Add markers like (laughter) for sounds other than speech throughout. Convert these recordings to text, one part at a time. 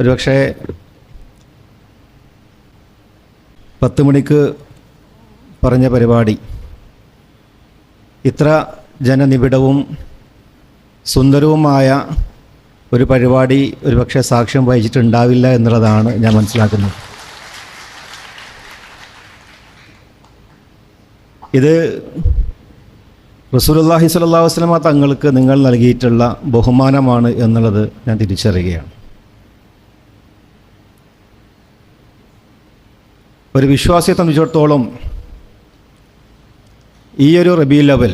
ഒരുപക്ഷെ പത്ത് മണിക്ക് പറഞ്ഞ പരിപാടി. ഇത്ര ജനനിബിഡവും സുന്ദരവുമായ ഒരു പരിപാടി ഒരുപക്ഷെ സാക്ഷ്യം വഹിച്ചിട്ടുണ്ടാവില്ല എന്നുള്ളതാണ് ഞാൻ മനസ്സിലാക്കുന്നത്. ഇത് റസൂലുള്ളാഹി സ്വല്ലല്ലാഹു വസ്ലമ തങ്ങൾക്ക് നിങ്ങൾ നൽകിയിട്ടുള്ള ബഹുമാനമാണ് എന്നുള്ളത് ഞാൻ തിരിച്ചറിയുകയാണ്. ഒരു വിശ്വാസിയെ സംബന്ധിച്ചിടത്തോളം ഈ ഒരു റബി ലെവൽ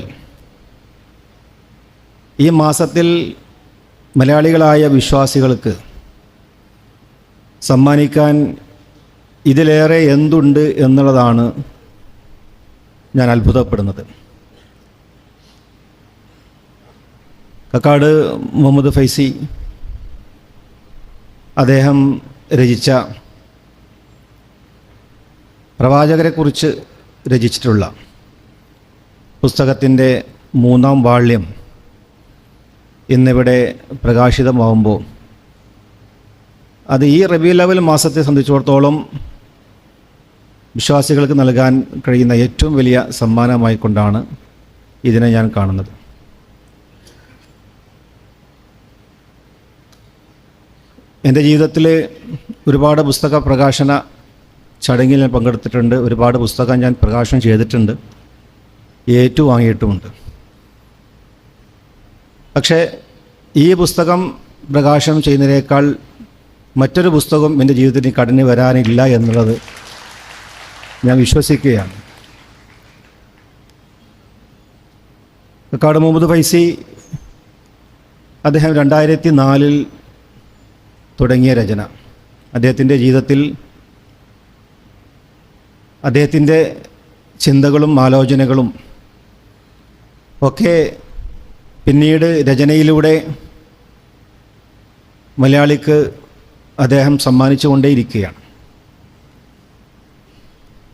ഈ മാസത്തിൽ മലയാളികളായ വിശ്വാസികൾക്ക് സമ്മാനിക്കാൻ ഇതിലേറെ എന്തുണ്ട് എന്നുള്ളതാണ് ഞാൻ അത്ഭുതപ്പെടുന്നത്. കക്കാട് മുഹമ്മദ് ഫൈസി അദ്ദേഹം രചിച്ച പ്രവാചകരെക്കുറിച്ച് രചിച്ചിട്ടുള്ള പുസ്തകത്തിന്റെ മൂന്നാം വാള്യം ഇന്നിവിടെ പ്രകാശിതമാവുമ്പോൾ അത് ഈ റബി ലെവൽ മാസത്തെ സംബന്ധിച്ചിടത്തോളം വിശ്വാസികൾക്ക് നൽകാൻ കഴിയുന്ന ഏറ്റവും വലിയ സമ്മാനമായി കൊണ്ടാണ് ഇതിനെ ഞാൻ കാണുന്നത്. എന്റെ ജീവിതത്തിൽ ഒരുപാട് പുസ്തക പ്രകാശന ചടങ്ങിൽ ഞാൻ പങ്കെടുത്തിട്ടുണ്ട്. ഒരുപാട് പുസ്തകം ഞാൻ പ്രകാശനം ചെയ്തിട്ടുണ്ട്. ഏറ്റുവാങ്ങിയിട്ടുമുണ്ട്. പക്ഷേ ഈ പുസ്തകം പ്രകാശനം ചെയ്യുന്നതിനേക്കാൾ മറ്റൊരു പുസ്തകം എന്റെ ജീവിതത്തിന് കടന്നു വരാനില്ല എന്നുള്ളത് ഞാൻ വിശ്വസിക്കുകയാണ്. കക്കാട് മുഹമ്മദ് ഫൈസി അദ്ദേഹം രണ്ടായിരത്തി നാലിൽ തുടങ്ങിയ രചന. അദ്ദേഹത്തിന്റെ ജീവിതത്തിൽ അദ്ദേഹത്തിന്റെ ചിന്തകളും ആലോചനകളും ഒക്കെ പിന്നീട് രചനയിലൂടെ മലയാളിക്ക് അദ്ദേഹം സമ്മാനിച്ചുകൊണ്ടേയിരിക്കുകയാണ്.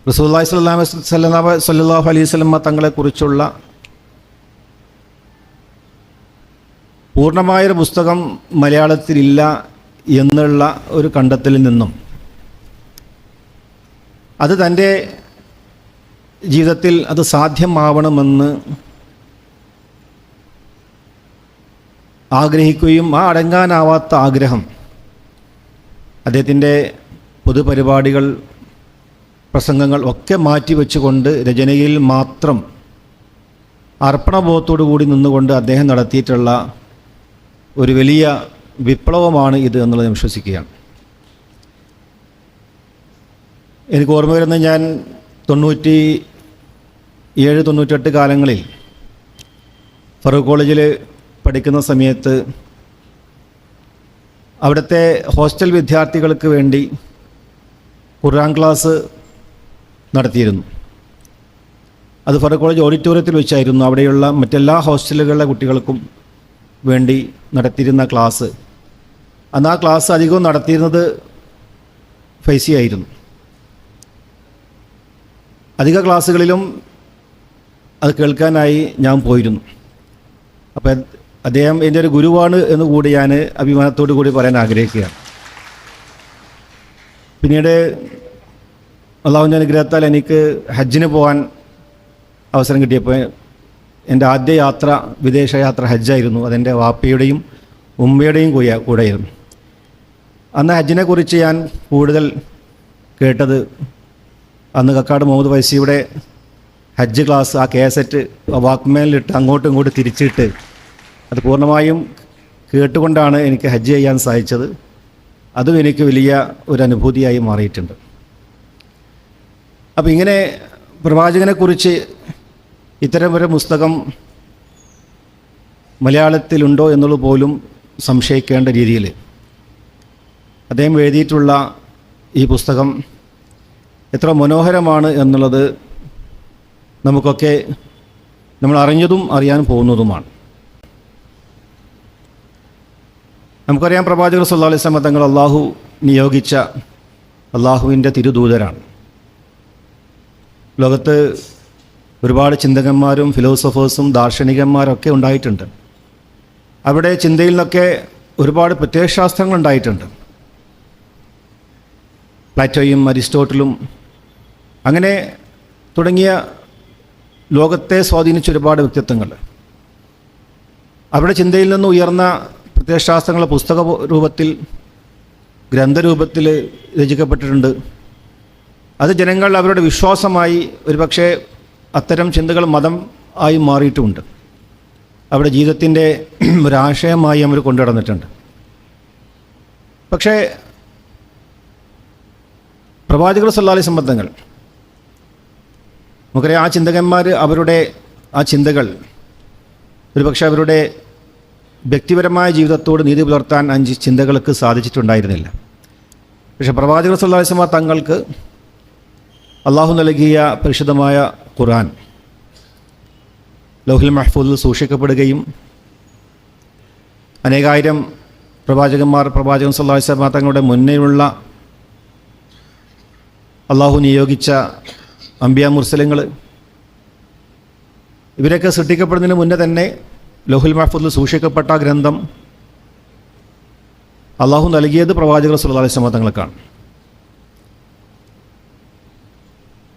റസൂല്ലായി സ്വല്ലാ സല്ലാ സല്ലാഹു അലൈഹി സ്വലമ്മ തങ്ങളെക്കുറിച്ചുള്ള പൂർണമായൊരു പുസ്തകം മലയാളത്തിലില്ല എന്നുള്ള ഒരു കണ്ടെത്തലിൽ നിന്നും അത് തന്റെ ജീവിതത്തിൽ അത് സാധ്യമാവണമെന്ന് ആഗ്രഹിക്കുകയും ആ അടങ്ങാനാവാത്ത ആഗ്രഹം അദ്ദേഹത്തിന്റെ പൊതുപരിപാടികൾ പ്രസംഗങ്ങൾ ഒക്കെ മാറ്റിവെച്ചുകൊണ്ട് രചനയിൽ മാത്രം അർപ്പണബോധത്തോടു കൂടി നിന്നുകൊണ്ട് അദ്ദേഹം നടത്തിയിട്ടുള്ള ഒരു വലിയ വിപ്ലവമാണ് ഇത് എന്നുള്ളത് വിശ്വസിക്കുകയാണ്. എനിക്ക് ഓർമ്മ വരുന്ന ഞാൻ തൊണ്ണൂറ്റി ഏഴ് തൊണ്ണൂറ്റെട്ട് കാലങ്ങളിൽ ഫറൂഖ് കോളേജിൽ പഠിക്കുന്ന സമയത്ത് അവിടുത്തെ ഹോസ്റ്റൽ വിദ്യാർത്ഥികൾക്ക് വേണ്ടി ഖുർആൻ ക്ലാസ് നടത്തിയിരുന്നു. അത് ഫറൂഖ് കോളേജ് ഓഡിറ്റോറിയത്തിൽ വെച്ചായിരുന്നു. അവിടെയുള്ള മറ്റെല്ലാ ഹോസ്റ്റലുകളിലെ കുട്ടികൾക്കും വേണ്ടി നടത്തിയിരുന്ന ക്ലാസ്. അന്ന് ആ ക്ലാസ് അധികവും നടത്തിയിരുന്നത് ഫൈസി ആയിരുന്നു. അധിക ക്ലാസ്സുകളിലും അത് കേൾക്കാനായി ഞാൻ പോയിരുന്നു. അപ്പം അദ്ദേഹം എന്റെ ഒരു ഗുരുവാണ് എന്ന് കൂടി ഞാൻ അഭിമാനത്തോടു കൂടി പറയാൻ ആഗ്രഹിക്കുകയാണ്. പിന്നീട് അള്ളാഹുവിന്റെ അനുഗ്രഹത്താൽ എനിക്ക് ഹജ്ജിന് പോകാൻ അവസരം കിട്ടിയപ്പോൾ എന്റെ ആദ്യ യാത്ര വിദേശ യാത്ര ഹജ്ജായിരുന്നു. അതെന്റെ വാപ്പയുടെയും ഉമ്മയുടെയും കൂടെ കൂടെയായിരുന്നു. അന്ന് ഹജ്ജിനെക്കുറിച്ച് ഞാൻ കൂടുതൽ കേട്ടത് അന്ന് കക്കാട് മുഹമ്മദ് വൈസിയുടെ ഹജ്ജ് ക്ലാസ് ആ കേസറ്റ് വാക്മേലിട്ട് അങ്ങോട്ടും ഇങ്ങോട്ടും തിരിച്ചിട്ട് അത് പൂർണമായും കേട്ടുകൊണ്ടാണ് എനിക്ക് ഹജ്ജ് ചെയ്യാൻ സാധിച്ചത്. അതും എനിക്ക് വലിയ ഒരു അനുഭൂതിയായി മാറിയിട്ടുണ്ട്. അപ്പോൾ ഇങ്ങനെ പ്രവാചകനെക്കുറിച്ച് ഇത്തരം ഒരു പുസ്തകം മലയാളത്തിലുണ്ടോ എന്നുള്ള പോലും സംശയിക്കേണ്ട രീതിയിൽ അദ്ദേഹം എഴുതിയിട്ടുള്ള ഈ പുസ്തകം എത്ര മനോഹരമാണ് എന്നുള്ളത് നമുക്കൊക്കെ നമ്മൾ അറിഞ്ഞതും അറിയാൻ പോകുന്നതുമാണ്. നമുക്കറിയാം പ്രവാചകർ സല്ലാ അലൈഹി സ്വലമ തങ്ങൾ അള്ളാഹു നിയോഗിച്ച അള്ളാഹുവിന്റെ തിരുദൂതരാണ്. ലോകത്ത് ഒരുപാട് ചിന്തകന്മാരും ഫിലോസഫേഴ്സും ദാർശനികന്മാരൊക്കെ ഉണ്ടായിട്ടുണ്ട്. അവിടെ ചിന്തയിൽ നിന്നൊക്കെ ഒരുപാട് പ്രത്യയശാസ്ത്രങ്ങൾ ഉണ്ടായിട്ടുണ്ട്. പ്ലാറ്റോയും അരിസ്റ്റോട്ടിലും അങ്ങനെ തുടങ്ങിയ ലോകത്തെ സ്വാധീനിച്ച ഒരുപാട് വ്യക്തിത്വങ്ങൾ. അവരുടെ ചിന്തയിൽ നിന്ന് ഉയർന്ന പ്രത്യയശാസ്ത്രങ്ങൾ പുസ്തക രൂപത്തിൽ ഗ്രന്ഥരൂപത്തിൽ രചിക്കപ്പെട്ടിട്ടുണ്ട്. അത് ജനങ്ങൾ അവരുടെ വിശ്വാസമായി ഒരുപക്ഷെ അത്തരം ചിന്തകൾ മതം ആയി മാറിയിട്ടുമുണ്ട്. അവരുടെ ജീവിതത്തിന്റെ (clears throat) ഒരാശയമായി അവർ കൊണ്ടു നടന്നിട്ടുണ്ട് പക്ഷേ പ്രവാചകർ സല്ലാലി സംബന്ധങ്ങൾ നമുക്കറിയാം ആ ചിന്തകന്മാർ അവരുടെ ആ ചിന്തകൾ ഒരുപക്ഷെ അവരുടെ വ്യക്തിപരമായ ജീവിതത്തോട് നീതി പുലർത്താൻ അഞ്ച് ചിന്തകൾക്ക് സാധിച്ചിട്ടുണ്ടായിരുന്നില്ല. പക്ഷേ പ്രവാചകർ സല്ലാസ്മാർ തങ്ങൾക്ക് അള്ളാഹു നൽകിയ പരിശുദ്ധമായ ഖുർആൻ ലോഹിൽ മഹ്ഫൂദിൽ സൂക്ഷിക്കപ്പെടുകയും അനേകായിരം പ്രവാചകന്മാർ പ്രവാചകൻ സല്ലാസ്മാർ തങ്ങളുടെ മുന്നേയുള്ള അള്ളാഹു നിയോഗിച്ച അംബിയ മുർസലങ്ങൾ ഇവരൊക്കെ സൃഷ്ടിക്കപ്പെടുന്നതിന് മുന്നേ തന്നെ ലോഹുൽ മഹഫൂദിൽ സൂക്ഷിക്കപ്പെട്ട ഗ്രന്ഥം അള്ളാഹു നൽകിയത് പ്രവാചകർ സുല്ലാ അലൈഹി തങ്ങൾക്കാണ്.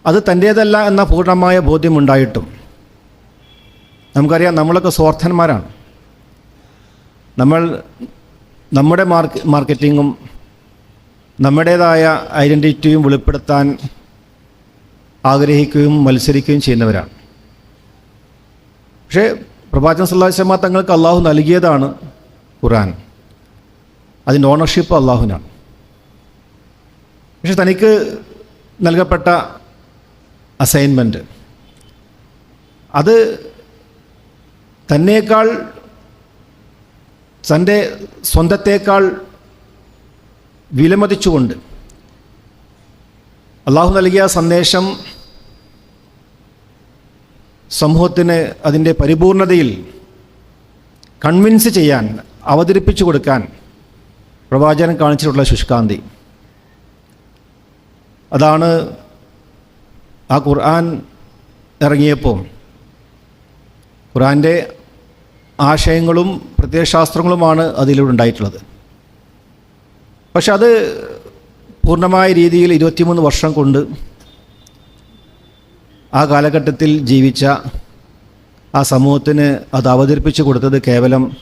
അത് തന്റേതല്ല എന്ന പൂർണമായ ബോധ്യമുണ്ടായിട്ടും നമുക്കറിയാം നമ്മളൊക്കെ സ്വാർത്ഥന്മാരാണ്. നമ്മൾ നമ്മുടെ മാർക്ക് മാർക്കറ്റിങ്ങും നമ്മുടേതായ ഐഡന്റിറ്റിയും വെളിപ്പെടുത്താൻ ആഗ്രഹിക്കുകയും മത്സരിക്കുകയും ചെയ്യുന്നവരാണ്. പക്ഷേ പ്രവാചകൻ സല്ലാസ്മ തങ്ങൾക്ക് അള്ളാഹു നൽകിയതാണ് ഖുറാൻ അതിന്റെ ഓണർഷിപ്പ് അള്ളാഹുവിനാണ് പക്ഷെ തനിക്ക് നൽകപ്പെട്ട അസൈൻമെന്റ് അത് തന്നേക്കാൾ തന്റെ സ്വന്തത്തേക്കാൾ വിലമതിച്ചുകൊണ്ട് അള്ളാഹു നൽകിയ സന്ദേശം സമൂഹത്തിന് അതിന്റെ പരിപൂർണതയിൽ കൺവിൻസ് ചെയ്യാൻ അവതരിപ്പിച്ചു കൊടുക്കാൻ പ്രവാചകൻ കാണിച്ചിട്ടുള്ള ശുഷ്കാന്തി. അതാണ് ആ ഖുർആൻ ഇറങ്ങിയപ്പോൾ ഖുർആന്റെ ആശയങ്ങളും പ്രത്യയശാസ്ത്രങ്ങളുമാണ് അതിലൂടെ ഉണ്ടായിട്ടുള്ളത്. പക്ഷെ അത് പൂർണമായ രീതിയിൽ ഇരുപത്തിമൂന്ന് വർഷം കൊണ്ട് ആ കാലഘട്ടത്തിൽ ജീവിച്ച ആ സമൂഹത്തിന് അത് അവതരിപ്പിച്ചു കൊടുത്തത് കേവലം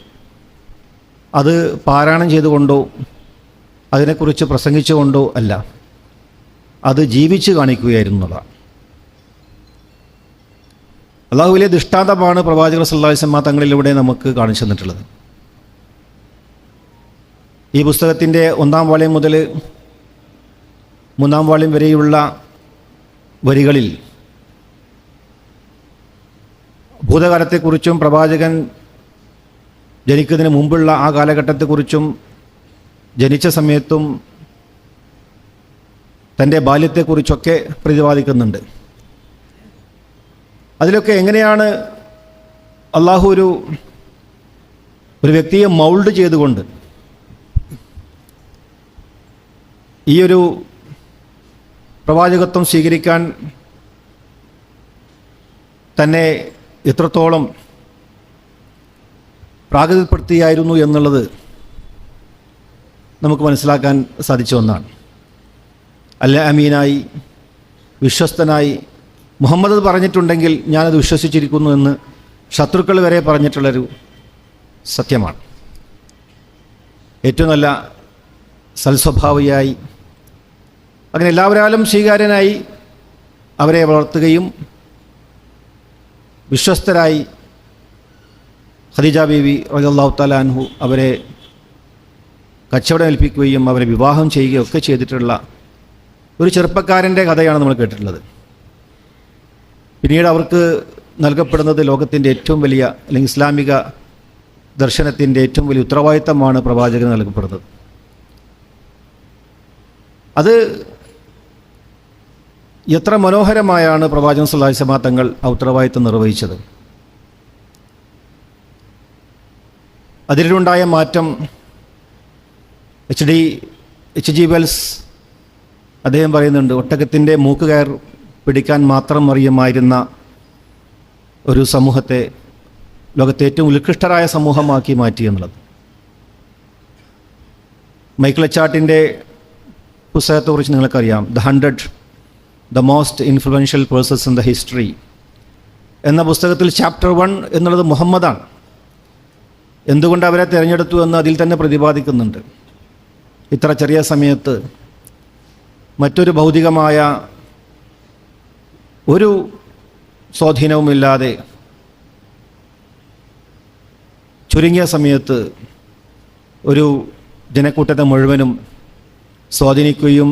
അത് പാരായണം ചെയ്തുകൊണ്ടോ അതിനെക്കുറിച്ച് പ്രസംഗിച്ചുകൊണ്ടോ അല്ല. അത് ജീവിച്ച് കാണിക്കുകയായിരുന്നു എന്നുള്ളതാണ് അള്ളാഹു വലിയ ദൃഷ്ടാന്തമാണ് പ്രവാചകർ സല്ലാസ്മ തങ്ങളിലൂടെ നമുക്ക് കാണിച്ചു തന്നിട്ടുള്ളത്. ഈ പുസ്തകത്തിന്റെ ഒന്നാം വാള്യം മുതൽ മൂന്നാം വാള്യം വരെയുള്ള വരികളിൽ ഭൂതകാലത്തെക്കുറിച്ചും പ്രവാചകൻ ജനിക്കുന്നതിന് മുമ്പുള്ള ആ കാലഘട്ടത്തെക്കുറിച്ചും ജനിച്ച സമയത്തും തന്റെ ബാല്യത്തെക്കുറിച്ചൊക്കെ പ്രതിപാദിക്കുന്നുണ്ട്. അതിലൊക്കെ എങ്ങനെയാണ് അള്ളാഹു ഒരു ഒരു വ്യക്തിയെ മൗൾഡ് ചെയ്തുകൊണ്ട് ഈ ഒരു പ്രവാചകത്വം സ്വീകരിക്കാൻ തന്നെ എത്രത്തോളം പ്രാകൃതപ്പെടുത്തിയായിരുന്നു എന്നുള്ളത് നമുക്ക് മനസ്സിലാക്കാൻ സാധിച്ച ഒന്നാണ്. അല്ല അമീനായി വിശ്വസ്തനായി മുഹമ്മദ് പറഞ്ഞിട്ടുണ്ടെങ്കിൽ ഞാനത് വിശ്വസിച്ചിരിക്കുന്നു എന്ന് ശത്രുക്കൾ വരെ പറഞ്ഞിട്ടുള്ളൊരു സത്യമാണ്. ഏറ്റവും നല്ല സൽസ്വഭാവിയായി അങ്ങനെ എല്ലാവരാലും സ്വീകാര്യനായി അവരെ വളർത്തുകയും വിശ്വസ്തരായി ഖദീജ ബീവി റജാഹു തലാൻഹു അവരെ കച്ചവടം ഏൽപ്പിക്കുകയും അവരെ വിവാഹം ചെയ്യുകയും ഒക്കെ ചെയ്തിട്ടുള്ള ഒരു ചെറുപ്പക്കാരന്റെ കഥയാണ് നമ്മൾ കേട്ടിട്ടുള്ളത്. പിന്നീട് അവർക്ക് നൽകപ്പെടുന്നത് ലോകത്തിന്റെ ഏറ്റവും വലിയ അല്ലെങ്കിൽ ഇസ്ലാമിക ദർശനത്തിന്റെ ഏറ്റവും വലിയ ഉത്തരവാദിത്തമാണ് പ്രവാചകന് നൽകപ്പെടുന്നത്. അത് എത്ര മനോഹരമായാണ് പ്രവാചകൻ സുല്ലാഹിസമാ തങ്ങൾ ഔത്തരവാദിത്വം നിർവഹിച്ചത്. അതിലുണ്ടായ മാറ്റം H D H G Wells അദ്ദേഹം പറയുന്നുണ്ട് ഒട്ടകത്തിന്റെ മൂക്ക് കയർ പിടിക്കാൻ മാത്രം അറിയുമായിരുന്ന ഒരു സമൂഹത്തെ ലോകത്തെ ഏറ്റവും ഉത്കൃഷ്ടരായ സമൂഹമാക്കി മാറ്റി എന്നുള്ളത്. മൈക്കിൾ എച്ചാട്ടിന്റെ പുസ്തകത്തെക്കുറിച്ച് നിങ്ങൾക്കറിയാം the hundred the most influential persons in the history എന്ന പുസ്തകത്തിൽ ചാപ്റ്റർ വൺ എന്നുള്ളത് മുഹമ്മദാണ്. എന്തുകൊണ്ട് അവരെ തിരഞ്ഞെടുത്തു എന്ന് അതിൽ തന്നെ പ്രതിപാദിക്കുന്നുണ്ട്. ഇത്ര ചെറിയ സമയത്ത് മറ്റൊരു ഭൗതികമായ ഒരു സ്വാധീനവുമില്ലാതെ ചുരുങ്ങിയ സമയത്ത് ഒരു ജനക്കൂട്ടത്തെ മുഴുവനും സ്വാധീനിക്കുകയും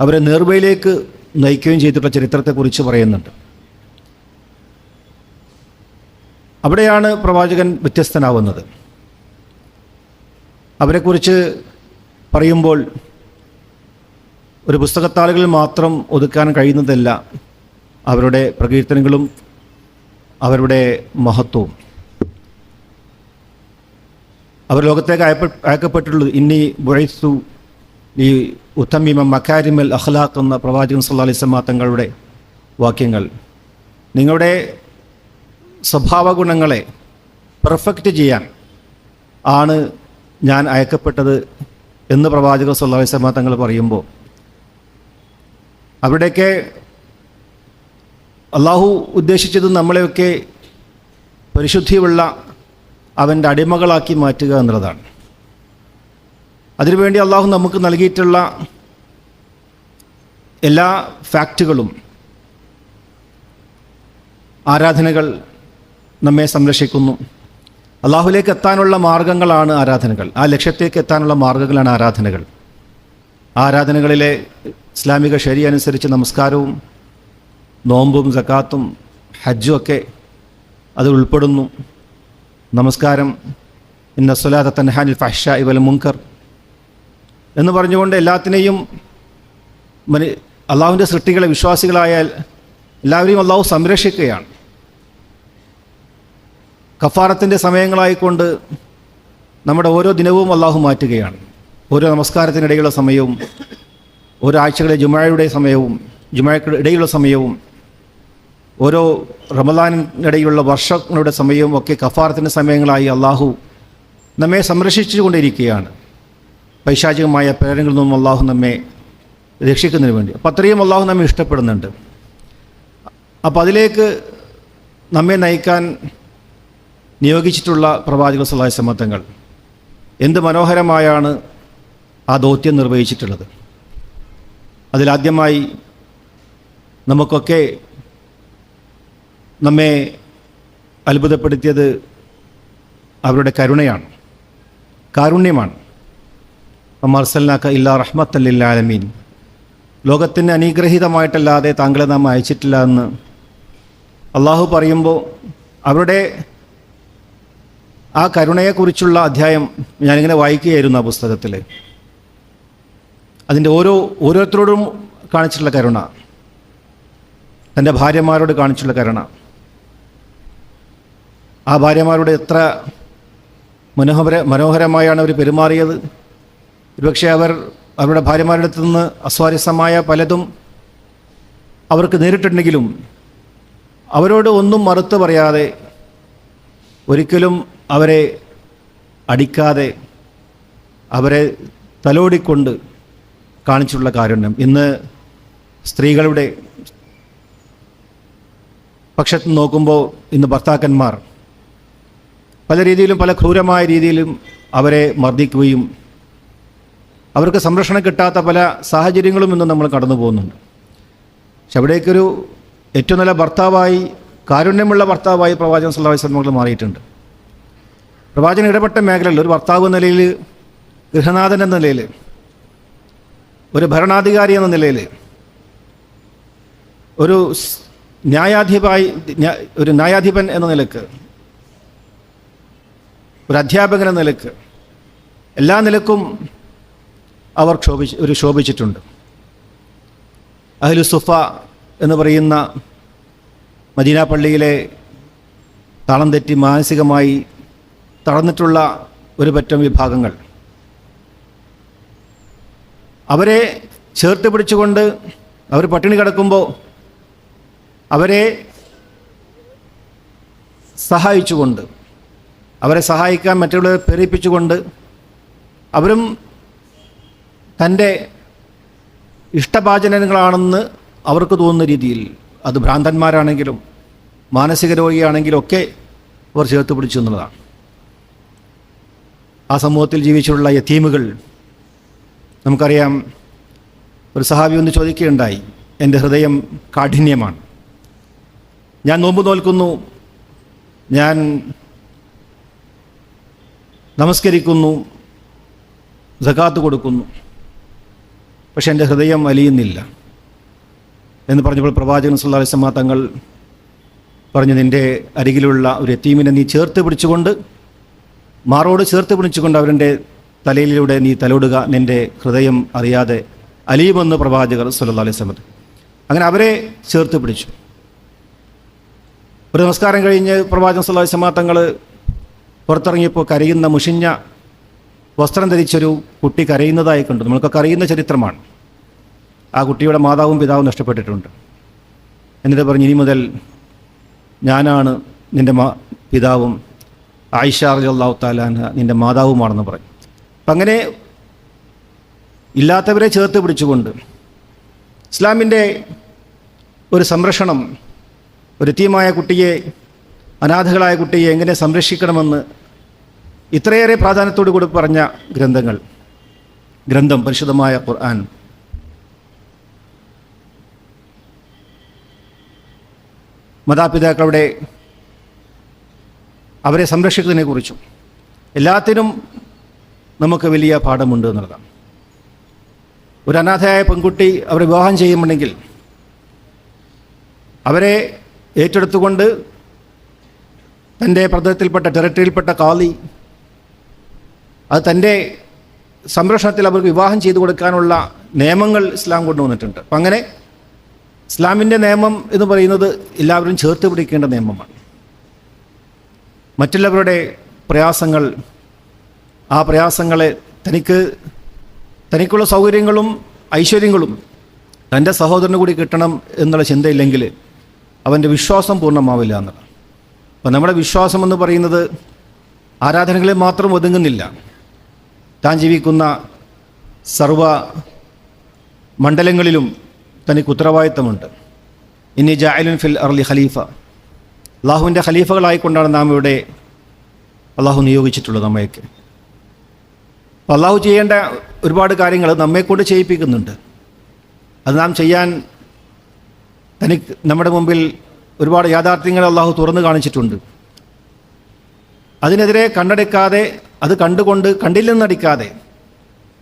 അവരെ നേർവയിലേക്ക് നയിക്കുകയും ചെയ്തിട്ടുള്ള ചരിത്രത്തെക്കുറിച്ച് പറയുന്നുണ്ട്. അവിടെയാണ് പ്രവാചകൻ വ്യത്യസ്തനാവുന്നത്. അവരെക്കുറിച്ച് പറയുമ്പോൾ ഒരു പുസ്തകത്താളുകളിൽ മാത്രം ഒതുക്കാൻ കഴിയുന്നതല്ല അവരുടെ പ്രകീർത്തനങ്ങളും അവരുടെ മഹത്വവും. അവർ ലോകത്തേക്ക് അയപ്പ അയക്കപ്പെട്ടിട്ടുള്ളത്. ഇന്നി ബുഴൈസു ഈ ഉത്തമിമ മക്കാരിമൽ അഖ്ലാഖ് എന്ന പ്രവാചകൻ സല്ലാ അലിസ്മ തങ്ങളുടെ വാക്യങ്ങൾ. നിങ്ങളുടെ സ്വഭാവ ഗുണങ്ങളെ പെർഫെക്റ്റ് ചെയ്യാൻ ആണ് ഞാൻ അയക്കപ്പെട്ടത് എന്ന് പ്രവാചകർ സല്ലാ അലിസ്മ തങ്ങൾ പറയുമ്പോൾ അവിടെയൊക്കെ അള്ളാഹു ഉദ്ദേശിച്ചത് നമ്മളെയൊക്കെ പരിശുദ്ധിയുള്ള അവന്റെ അടിമകളാക്കി മാറ്റുക എന്നുള്ളതാണ്. അതിനുവേണ്ടി അള്ളാഹു നമുക്ക് നൽകിയിട്ടുള്ള എല്ലാ ഫാക്റ്റുകളും ആരാധനകൾ നമ്മെ സംരക്ഷിക്കുന്നു. അള്ളാഹുലേക്ക് എത്താനുള്ള മാർഗങ്ങളാണ് ആരാധനകൾ. ആ ലക്ഷ്യത്തേക്ക് എത്താനുള്ള മാർഗങ്ങളാണ് ആരാധനകൾ. ആരാധനകളിലെ ഇസ്ലാമിക ശരി അനുസരിച്ച് നമസ്കാരവും നോമ്പും സക്കാത്തും ഹജ്ജും ഒക്കെ അത് ഉൾപ്പെടുന്നു. നമസ്കാരം. ഇന്ന സുലാത്ത തൻഹാനിൽ ഫഹ്ഷ ഇവൽ മുങ്കർ എന്ന് പറഞ്ഞുകൊണ്ട് എല്ലാത്തിനെയും അള്ളാഹുവിന്റെ സൃഷ്ടികളെ വിശ്വാസികളായാൽ എല്ലാവരെയും അള്ളാഹു സംരക്ഷിക്കുകയാണ്. കഫാറത്തിന്റെ സമയങ്ങളായിക്കൊണ്ട് നമ്മുടെ ഓരോ ദിനവും അള്ളാഹു മാറ്റുകയാണ്. ഓരോ നമസ്കാരത്തിനിടയിലുള്ള സമയവും ഓരോ ആഴ്ചകളെ ജുമായയുടെ സമയവും ജുമായയുടെ ഇടയിലുള്ള സമയവും ഓരോ റമദാനിനിടയിലുള്ള വർഷങ്ങളുടെ സമയവും ഒക്കെ കഫാറത്തിന്റെ സമയങ്ങളായി അള്ളാഹു നമ്മെ സംരക്ഷിച്ചു കൊണ്ടിരിക്കുകയാണ് പൈശാചികമായ പ്രേരണകളിൽ നിന്നും അള്ളാഹു നമ്മെ രക്ഷിക്കുന്നതിന് വേണ്ടി. അപ്പം അത്രയും അള്ളാഹു നമ്മെ ഇഷ്ടപ്പെടുന്നുണ്ട്. അപ്പോൾ അതിലേക്ക് നമ്മെ നയിക്കാൻ നിയോഗിച്ചിട്ടുള്ള പ്രവാചക സഹായ സമ്മത്തങ്ങൾ എന്ത് മനോഹരമായാണ് ആ ദൗത്യം നിർവഹിച്ചിട്ടുള്ളത്. അതിലാദ്യമായി നമുക്കൊക്കെ നമ്മെ അത്ഭുതപ്പെടുത്തിയത് അവരുടെ കരുണയാണ് കാരുണ്യമാണ്. മർസൽനാക്ക ഇല്ല റഹ്മത്തല്ലാലമീൻ ലോകത്തിന് അനുഗ്രഹീതമായിട്ടല്ലാതെ താങ്കളെ നാം അയച്ചിട്ടില്ല എന്ന് അള്ളാഹു പറയുമ്പോൾ അവരുടെ ആ കരുണയെക്കുറിച്ചുള്ള അധ്യായം ഞാനിങ്ങനെ വായിക്കുകയായിരുന്നു ആ പുസ്തകത്തിൽ. അതിന്റെ ഓരോ ഓരോരുത്തരോടും കാണിച്ചിട്ടുള്ള കരുണ. തന്റെ ഭാര്യമാരോട് കാണിച്ചുള്ള കരുണ. ആ ഭാര്യമാരോട് എത്ര മനോഹര മനോഹരമായാണ് അവർ പെരുമാറിയത്. ഒരുപക്ഷെ അവർ അവരുടെ ഭാര്യമാരുടെ അടുത്ത് നിന്ന് അസ്വാരസ്യമായ പലതും അവർക്ക് നേരിട്ടുണ്ടെങ്കിലും അവരോട് ഒന്നും മറുത്ത് പറയാതെ ഒരിക്കലും അവരെ അടിക്കാതെ അവരെ തലോടിക്കൊണ്ട് കാണിച്ചുള്ള കാരുണ്യം. ഇന്ന് സ്ത്രീകളുടെ പക്ഷത്ത് നോക്കുമ്പോൾ ഇന്ന് ഭർത്താക്കന്മാർ പല രീതിയിലും പല ക്രൂരമായ രീതിയിലും അവരെ മർദ്ദിക്കുകയും അവർക്ക് സംരക്ഷണം കിട്ടാത്ത പല സാഹചര്യങ്ങളും ഇന്ന് നമ്മൾ കടന്നു പോകുന്നുണ്ട്. പക്ഷെ അവിടേക്കൊരു ഏറ്റവും നല്ല ഭർത്താവായി കാരുണ്യമുള്ള ഭർത്താവായി പ്രവാചകൻ സല്ലാഹി സ്വലമകൾ മാറിയിട്ടുണ്ട്. പ്രവാചകൻ ഇടപെട്ട മേഖലയിൽ ഒരു ഭർത്താവ് എന്ന നിലയിൽ ഗൃഹനാഥൻ എന്ന നിലയിൽ ഒരു ഭരണാധികാരി എന്ന നിലയിൽ ഒരു ന്യായാധിപായി ഒരു ന്യായാധിപൻ എന്ന നിലയ്ക്ക് ഒരു അധ്യാപകൻ എന്ന നിലയ്ക്ക് എല്ലാ നിലക്കും അവർ ക്ഷോഭിച്ച് ഒരു ശോഭിച്ചിട്ടുണ്ട് അഹ്ലു സുഫ എന്ന് പറയുന്ന മദീന പള്ളിയിലെ താളം തെറ്റി മാനസികമായി തളർന്നിട്ടുള്ള ഒരു പറ്റം വിഭാഗങ്ങൾ. അവരെ ചേർത്ത് പിടിച്ചുകൊണ്ട് അവർ പട്ടിണി കിടക്കുമ്പോൾ അവരെ സഹായിച്ചുകൊണ്ട് അവരെ സഹായിക്കാൻ മറ്റുള്ളവരെ പ്രേരിപ്പിച്ചുകൊണ്ട് അവരും തന്റെ ഇഷ്ടഭാചനങ്ങളാണെന്ന് അവർക്ക് തോന്നുന്ന രീതിയിൽ അത് ഭ്രാന്തന്മാരാണെങ്കിലും മാനസിക രോഗിയാണെങ്കിലും ഒക്കെ അവർ ചേർത്ത് പിടിച്ചു എന്നുള്ളതാണ്. ആ സമൂഹത്തിൽ ജീവിച്ചിട്ടുള്ള യത്തീമുകൾ നമുക്കറിയാം ഒരു സഹാബി ഒന്ന് ചോദിക്കുകയുണ്ടായി എന്റെ ഹൃദയം കാഠിന്യമാണ്. ഞാൻ നോമ്പ് നോൽക്കുന്നു. ഞാൻ നമസ്കരിക്കുന്നു. സകാത്ത് കൊടുക്കുന്നു. പക്ഷെ എന്റെ ഹൃദയം അലിയുന്നില്ല എന്ന് പറഞ്ഞപ്പോൾ പ്രവാചകൻ സല്ലാ അലിസ്ലാം തങ്ങൾ പറഞ്ഞു നിന്റെ അരികിലുള്ള ഒരു എത്തീമിനെ നീ ചേർത്ത് പിടിച്ചുകൊണ്ട് മാറോട് ചേർത്ത് പിടിച്ചുകൊണ്ട് അവരുടെ തലയിലൂടെ നീ തലോടുക. നിന്റെ ഹൃദയം അറിയാതെ അലിയുമെന്ന് പ്രവാചകർ സുല്ലാ അലൈഹി സ്വലം അങ്ങനെ അവരെ ചേർത്ത് പിടിച്ചു. ഒരു നമസ്കാരം കഴിഞ്ഞ് പ്രവാചകൻ സുല്ലാ അലൈഹി സ്വലാ തങ്ങൾ പുറത്തിറങ്ങിയപ്പോൾ കരയുന്ന മുഷിഞ്ഞ വസ്ത്രം ധരിച്ചൊരു കുട്ടി കരയുന്നതായി കണ്ടു. നമ്മൾക്കൊക്കെ അറിയുന്ന ചരിത്രമാണ്. ആ കുട്ടിയുടെ മാതാവും പിതാവും നഷ്ടപ്പെട്ടിട്ടുണ്ട്. എന്നിട്ട് പറഞ്ഞു ഇനി മുതൽ ഞാനാണ് നിന്റെ മാ പിതാവും ആയിഷ അള്ളാഹു താലാന നിന്റെ മാതാവുമാണെന്ന് പറഞ്ഞു അപ്പം അങ്ങനെ ഇല്ലാത്തവരെ ചേർത്ത് പിടിച്ചുകൊണ്ട് ഇസ്ലാമിന്റെ ഒരു സംരക്ഷണം ഒരു എത്തിയമായ കുട്ടിയെ അനാഥകളായ കുട്ടിയെ എങ്ങനെ സംരക്ഷിക്കണമെന്ന് ഇത്രയേറെ പ്രാധാന്യത്തോടു കൂടി പറഞ്ഞ ഗ്രന്ഥങ്ങൾ ഗ്രന്ഥം പരിശുദ്ധമായ ഖുർആൻ. മാതാപിതാക്കളുടെ അവരെ സംരക്ഷിക്കുന്നതിനെ കുറിച്ചും എല്ലാത്തിനും നമുക്ക് വലിയ പാഠമുണ്ട് എന്നുള്ളതാണ്. ഒരു അനാഥയായ പെൺകുട്ടി അവരെ വിവാഹം ചെയ്യുന്നുണ്ടെങ്കിൽ അവരെ ഏറ്റെടുത്തുകൊണ്ട് തന്റെ പ്രദേശത്തിൽപ്പെട്ട ടെറിട്ടറിയിൽപ്പെട്ട കാളി അത് തന്റെ സംരക്ഷണത്തിൽ അവർക്ക് വിവാഹം ചെയ്തു കൊടുക്കാനുള്ള നിയമങ്ങൾ ഇസ്ലാം കൊണ്ടുവന്നിട്ടുണ്ട് അപ്പം അങ്ങനെ ഇസ്ലാമിന്റെ നിയമം എന്ന് പറയുന്നത് എല്ലാവരും ചേർത്ത് പിടിക്കേണ്ട നിയമമാണ്. മറ്റുള്ളവരുടെ പ്രയാസങ്ങൾ ആ പ്രയാസങ്ങളെ തനിക്ക് തനിക്കുള്ള സൗകര്യങ്ങളും ഐശ്വര്യങ്ങളും തന്റെ സഹോദരന് കൂടി കിട്ടണം എന്നുള്ള ചിന്തയില്ലെങ്കിൽ അവന്റെ വിശ്വാസം പൂർണമാവില്ല എന്നുള്ളത് അപ്പം നമ്മുടെ വിശ്വാസം എന്ന് പറയുന്നത് ആരാധനകളിൽ മാത്രം ഒതുങ്ങുന്നില്ല. താൻ ജീവിക്കുന്ന സർവ മണ്ഡലങ്ങളിലും തനിക്ക് ഉത്തരവാദിത്തമുണ്ട്. ഇനി ജായലുൻ ഫിൽ അർലി ഖലീഫ. അള്ളാഹുവിന്റെ ഖലീഫകളായിക്കൊണ്ടാണ് നാം ഇവിടെ അള്ളാഹു നിയോഗിച്ചിട്ടുള്ളത് നമ്മയൊക്കെ. അപ്പോൾ അള്ളാഹു ചെയ്യേണ്ട ഒരുപാട് കാര്യങ്ങൾ നമ്മെക്കൊണ്ട് ചെയ്യിപ്പിക്കുന്നുണ്ട്. അത് നാം ചെയ്യാൻ തനിക്ക് നമ്മുടെ മുമ്പിൽ ഒരുപാട് യാഥാർത്ഥ്യങ്ങൾ അള്ളാഹു തുറന്നു കാണിച്ചിട്ടുണ്ട്. അതിനെതിരെ കണ്ടെടുക്കാതെ അത് കണ്ടുകൊണ്ട് കണ്ടില്ലെന്നടിക്കാതെ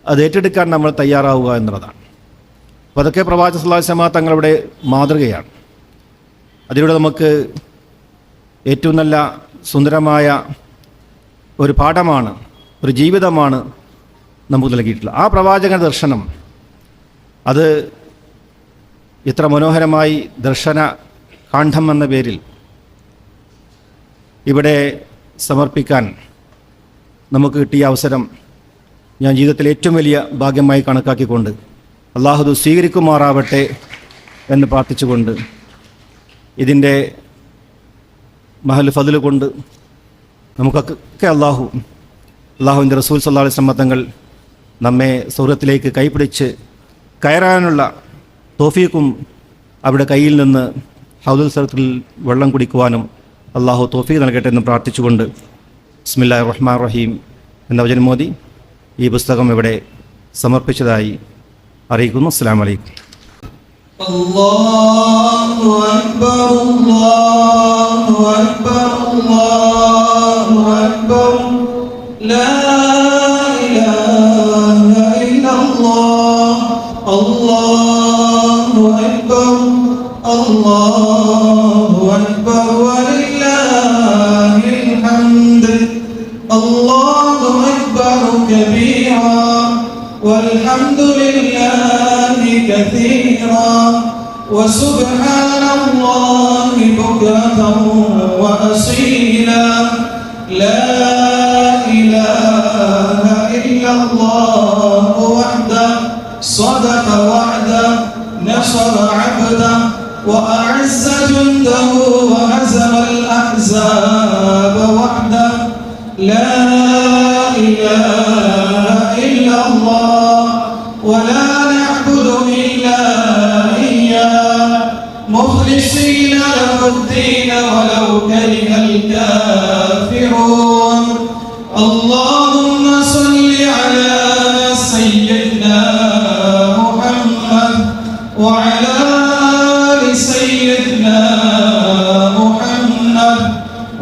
അത് ഏറ്റെടുക്കാൻ നമ്മൾ തയ്യാറാവുക എന്നുള്ളതാണ്. അപ്പോൾ അതൊക്കെ പ്രവാചക സുല്ലാസ്ലമ തങ്ങളുടെ മാതൃകയാണ്. അതിലൂടെ നമുക്ക് ഏറ്റവും നല്ല സുന്ദരമായ ഒരു പാഠമാണ് ഒരു ജീവിതമാണ് നമുക്ക് നൽകിയിട്ടുള്ളത്. ആ പ്രവാചക ദർശനം അത് ഇത്ര മനോഹരമായി ദർശന കാണ്ഡം എന്ന പേരിൽ ഇവിടെ സമർപ്പിക്കാൻ നമുക്ക് കിട്ടിയ അവസരം ഞാൻ ജീവിതത്തിലെ ഏറ്റവും വലിയ ഭാഗ്യമായി കണക്കാക്കിക്കൊണ്ട് അള്ളാഹുദു സ്വീകരിക്കുമാറാവട്ടെ എന്ന് പ്രാർത്ഥിച്ചുകൊണ്ട് ഇതിന്റെ മഹൽ ഫതിൽ കൊണ്ട് നമുക്കൊക്കെ അള്ളാഹു അള്ളാഹുവിന്റെ റസൂൽ സല്ലാ അലൈഹി സമ്മത്തങ്ങൾ നമ്മെ സൗഹൃദത്തിലേക്ക് കൈപിടിച്ച് കയറാനുള്ള തോഫീക്കും അവിടെ കയ്യിൽ നിന്ന് ഹൗദുൽ സറത്തിൽ വെള്ളം കുടിക്കുവാനും അള്ളാഹു തോഫീ നൽകട്ടെ എന്ന് പ്രാർത്ഥിച്ചുകൊണ്ട് ബിസ്മില്ലാ റഹ്മാൻ റഹീം എന്ന വചന മോദി ഈ പുസ്തകം ഇവിടെ സമർപ്പിച്ചതായി അറിയിക്കുന്നു. അസ്സാം വലൈക്കും അല്ലാഹു അക്ബർ അല്ലാഹു അക്ബർ അല്ലാഹു അക്ബർ. ലാ ഇലാഹ ഇല്ലല്ലാഹ്. അല്ലാഹു അക്ബർ الله بكرة وأصيلا. لا إله إلا الله وحده صدق وعده نصر وأعز جنده وهزم الأحزاب الدين ولو كره الكافرون. اللهم صل على سيدنا محمد وعلى آل سيدنا محمد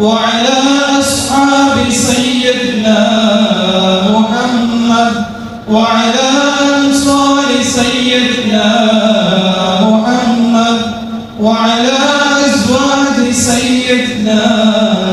وعلى أصحاب سيدنا محمد وعلى أنصار سيدنا محمد না